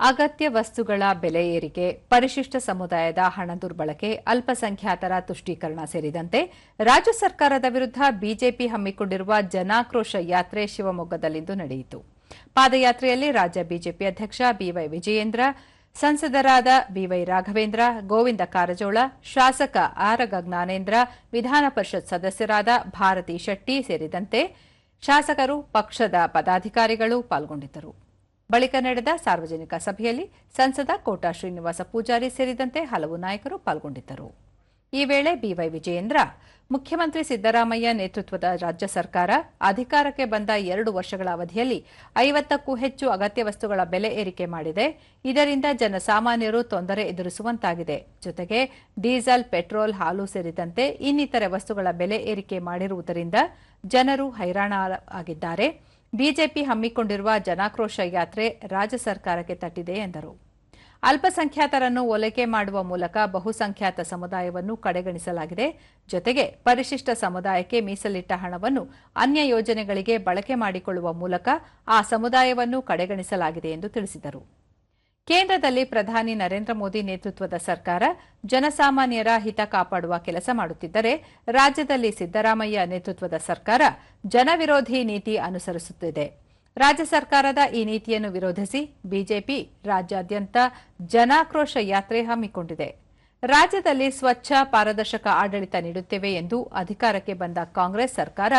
ಅಗತ್ಯ ವಸ್ತುಗಳ ಬೆಲೆ ಏರಿಕೆ, ಪರಿಶಿಷ್ಟ ಸಮುದಾಯದ ಹಣ ದುರ್ಬಳಕೆ, ಅಲ್ಪಸಂಖ್ಯಾತರ ತುಷ್ಟೀಕರಣ ಸೇರಿದಂತೆ ರಾಜ್ಯ ಸರ್ಕಾರದ ವಿರುದ್ಧ ಬಿಜೆಪಿ ಹಮ್ಮಿಕೊಂಡಿರುವ ಜನಾಕ್ರೋಶ ಯಾತ್ರೆ ಶಿವಮೊಗ್ಗದಲ್ಲಿಂದು ನಡೆಯಿತು. ಪಾದಯಾತ್ರೆಯಲ್ಲಿ ರಾಜ್ಯ ಬಿಜೆಪಿ ಅಧ್ಯಕ್ಷ ಬಿವೈ ವಿಜಯೇಂದ್ರ, ಸಂಸದರಾದ ಬಿವೈ ರಾಘವೇಂದ್ರ, ಗೋವಿಂದ ಕಾರಜೋಳ, ಶಾಸಕ ಆರಗ ಜ್ಞಾನೇಂದ್ರ, ವಿಧಾನ ಪರಿಷತ್ ಸದಸ್ಯರಾದ ಭಾರತಿ ಶೆಟ್ಟಿ ಸೇರಿದಂತೆ ಶಾಸಕರು, ಪಕ್ಷದ ಪದಾಧಿಕಾರಿಗಳು ಪಾಲ್ಗೊಂಡಿದ್ದರು. ಬಳಿಕ ನಡೆದ ಸಾರ್ವಜನಿಕ ಸಭೆಯಲ್ಲಿ ಸಂಸದ ಕೋಟಾ ಶ್ರೀನಿವಾಸ ಪೂಜಾರಿ ಸೇರಿದಂತೆ ಹಲವು ನಾಯಕರು ಪಾಲ್ಗೊಂಡಿದ್ದರು. ಈ ವೇಳೆ ಬಿವೈ ವಿಜಯೇಂದ್ರ, ಮುಖ್ಯಮಂತ್ರಿ ಸಿದ್ದರಾಮಯ್ಯ ನೇತೃತ್ವದ ರಾಜ್ಯ ಸರ್ಕಾರ ಅಧಿಕಾರಕ್ಕೆ ಬಂದ ಎರಡು ವರ್ಷಗಳ ಅವಧಿಯಲ್ಲಿ ಐವತ್ತಕ್ಕೂ ಹೆಚ್ಚು ಅಗತ್ಯ ವಸ್ತುಗಳ ಬೆಲೆ ಏರಿಕೆ ಮಾಡಿದೆ. ಇದರಿಂದ ಜನಸಾಮಾನ್ಯರು ತೊಂದರೆ ಎದುರಿಸುವಂತಾಗಿದೆ. ಜೊತೆಗೆ ಡೀಸೆಲ್, ಪೆಟ್ರೋಲ್, ಹಾಲು ಸೇರಿದಂತೆ ಇನ್ನಿತರೆ ವಸ್ತುಗಳ ಬೆಲೆ ಏರಿಕೆ ಮಾಡಿರುವುದರಿಂದ ಜನರು ಹೈರಾಣ ಆಗಿದ್ದಾರೆ. ಬಿಜೆಪಿ ಹಮ್ಮಿಕೊಂಡಿರುವ ಜನಾಕ್ರೋಶ ಯಾತ್ರೆ ರಾಜ್ಯ ಸರ್ಕಾರಕ್ಕೆ ತಟ್ಟಿದೆ ಎಂದರು. ಅಲ್ಪಸಂಖ್ಯಾತರನ್ನು ಓಲೈಕೆ ಮಾಡುವ ಮೂಲಕ ಬಹುಸಂಖ್ಯಾತ ಸಮುದಾಯವನ್ನು ಕಡೆಗಣಿಸಲಾಗಿದೆ. ಜೊತೆಗೆ ಪರಿಶಿಷ್ಟ ಸಮುದಾಯಕ್ಕೆ ಮೀಸಲಿಟ್ಟ ಹಣವನ್ನು ಅನ್ಯ ಯೋಜನೆಗಳಿಗೆ ಬಳಕೆ ಮಾಡಿಕೊಳ್ಳುವ ಮೂಲಕ ಆ ಸಮುದಾಯವನ್ನು ಕಡೆಗಣಿಸಲಾಗಿದೆ ಎಂದು ತಿಳಿಸಿದರು. ಕೇಂದ್ರದಲ್ಲಿ ಪ್ರಧಾನಿ ನರೇಂದ್ರ ಮೋದಿ ನೇತೃತ್ವದ ಸರ್ಕಾರ ಜನಸಾಮಾನ್ಯರ ಹಿತ ಕಾಪಾಡುವ ಕೆಲಸ ಮಾಡುತ್ತಿದ್ದರೆ ರಾಜ್ಯದಲ್ಲಿ ಸಿದ್ದರಾಮಯ್ಯ ನೇತೃತ್ವದ ಸರ್ಕಾರ ಜನವಿರೋಧಿ ನೀತಿ ಅನುಸರಿಸುತ್ತಿದೆ. ರಾಜ್ಯ ಸರ್ಕಾರದ ಈ ನೀತಿಯನ್ನು ವಿರೋಧಿಸಿ ಬಿಜೆಪಿ ರಾಜ್ಯಾದ್ಯಂತ ಜನಾಕ್ರೋಶ ಯಾತ್ರೆ ಹಮ್ಮಿಕೊಂಡಿದೆ. ರಾಜ್ಯದಲ್ಲಿ ಸ್ವಚ್ಛ, ಪಾರದರ್ಶಕ ಆಡಳಿತ ನೀಡುತ್ತೇವೆ ಎಂದು ಅಧಿಕಾರಕ್ಕೆ ಬಂದ ಕಾಂಗ್ರೆಸ್ ಸರ್ಕಾರ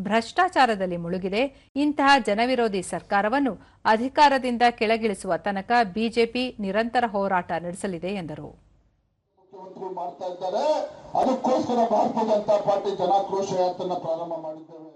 ಭ್ರಷ್ಟಾಚಾರದಲ್ಲಿ ಮುಳುಗಿದೆ. ಇಂತಹ ಜನವಿರೋಧಿ ಸರ್ಕಾರವನ್ನು ಅಧಿಕಾರದಿಂದ ಕೆಳಗಿಳಿಸುವ ತನಕ ಬಿಜೆಪಿ ನಿರಂತರ ಹೋರಾಟ ನಡೆಸಲಿದೆ ಎಂದರು. ಮಾಡ್ತಾ ಇದ್ದಾರೆ. ಅದಕ್ಕೋಸ್ಕರ ಭಾರತೀಯ ಜನತಾ ಪಾರ್ಟಿ ಜನಾಕ್ರೋಶ ಪ್ರಾರಂಭ ಮಾಡಿದ್ದೇವೆ.